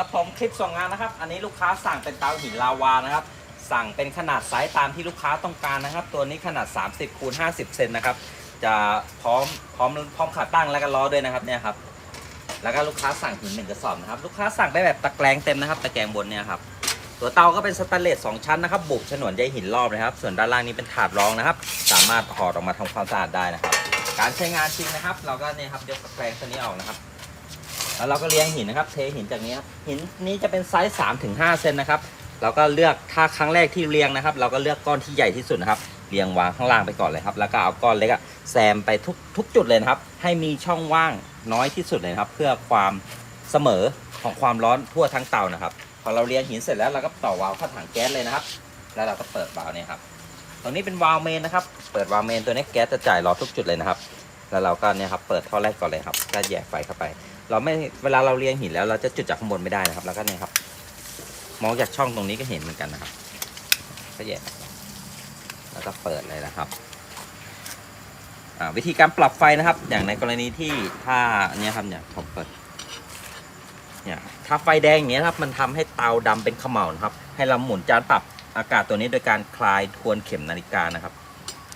ครับผมคลิปส่งงานนะครับ อันนี้ลูกค้าสั่งเป็นเตาหินลาวานะครับ สั่งเป็นขนาดไซส์ตามที่ลูกค้าต้องการนะครับ ตัวนี้ขนาด 30คูณ50 เซนนะครับ จะพร้อมพร้อมพร้อมขาตั้งแล้วก็ล้อด้วยนะครับเนี่ยครับ แล้วก็ลูกค้าสั่งหินหนึ่งกระสอบนะครับ ลูกค้าสั่งได้แบบตะแกรงเต็มนะครับ ตะแกรงบนเนี่ยครับ ตัวเตาก็เป็นสแตนเลส2ชั้นนะครับ บุกฉนวนใยหินรอบนะครับ ส่วนด้านล่างนี้เป็นถาดรองนะครับ สามารถถอดออกมาทำความสะอาดได้นะครับ การใช้งานจริงนะครับ เราก็เนี่ยครับยกตะแกรงตัวนี้ออกนะครับ แล้วเราก็เลี้ยงหินนะครับ เทหินจากนี้ครับหินนี้จะเป็นไซส์3ถึง5เซนนะครับ เราก็เลือกถ้าครั้งแรกที่เรียงนะครับ เราก็เลือกก้อนที่ใหญ่ที่สุดนะครับเรียงวางข้างล่างไปก่อนเลยครับ แล้วก็เอาก้อนเล็กอะแซมไปทุกทุกจุดเลยนะครับ ให้มีช่องว่างน้อยที่สุดเลยครับ เพื่อความเสมอของความร้อนทั่วทั้งเตานะครับ พอเราเรียงหินเสร็จแล้วเราก็ต่อวาล์วเข้าถังแก๊สเลยนะครับ แล้วเราก็เปิดวาล์วเนี่ยครับ ตรงนี้เป็นวาล์วเมนนะครับ เปิดวาล์วเมนตัวนี้แก๊สจะจ่ายรอทุกจุดเลยนะครับ แล้วเราก็เนี่ยครับเปิดท่อแรกก่อนเลยครับก็แยกไฟเข้าไป เราไม่เวลาเราเรียงหินแล้วเราจะจุดจากข้างบนไม่ได้นะครับ แล้วก็เนี่ยครับ มองจากช่องตรงนี้ก็เห็นเหมือนกันนะครับก็แยกแล้วก็เปิดเลยนะครับวิธีการปรับไฟนะครับ อย่างในกรณีที่ถ้าเนี่ยครับเนี่ยผมเปิดเนี่ยถ้าไฟแดงอย่างเงี้ยครับ มันทำให้เตาดำเป็นขม่านะครับ ให้เราหมุนจานปรับอากาศตัวนี้โดยการคลายทวนเข็มนาฬิกานะครับ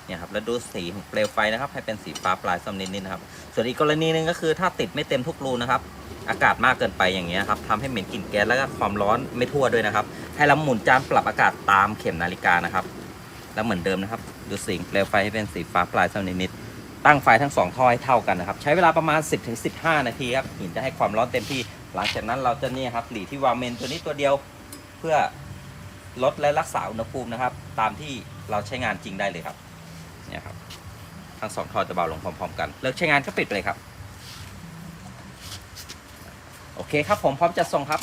เนี่ยครับแล้วดูสีของเปลวไฟนะครับ ให้เป็นสีฟ้าปลายส้มนิดๆนะครับ ส่วนอีกกรณีหนึ่งก็คือถ้าติดไม่เต็มทุกรูนะครับ อากาศมากเกินไปอย่างเงี้ยครับทำให้เหม็นกลิ่นแก๊สแล้วก็ความร้อนไม่ทั่วด้วยนะครับ ให้เราหมุนจานปรับอากาศตามเข็มนาฬิกานะครับ แล้วเหมือนเดิมนะครับ ดูสีเปลวไฟให้เป็นสีฟ้าปลายส้มนิดๆตั้งไฟทั้งสองท่อให้เท่ากันนะครับ ใช้เวลาประมาณ 10-15 นาทีครับหินจะให้ความร้อนเต็มที่ หลังจากนั้นเราจะนี่ครับหลีที่วาล์วเมนตัวนี้ตัวเดียวเพื่อลดและรักษาอุณหภูมินะครับ ตามที่เราใช้งานจริงได้เลยครับ เนี่ยครับทั้งสองท่อจะเบาลงพร้อม ๆ กัน เลิกใช้งานก็ปิดไปเลยครับ โอเคครับผมพร้อมจะส่งครับ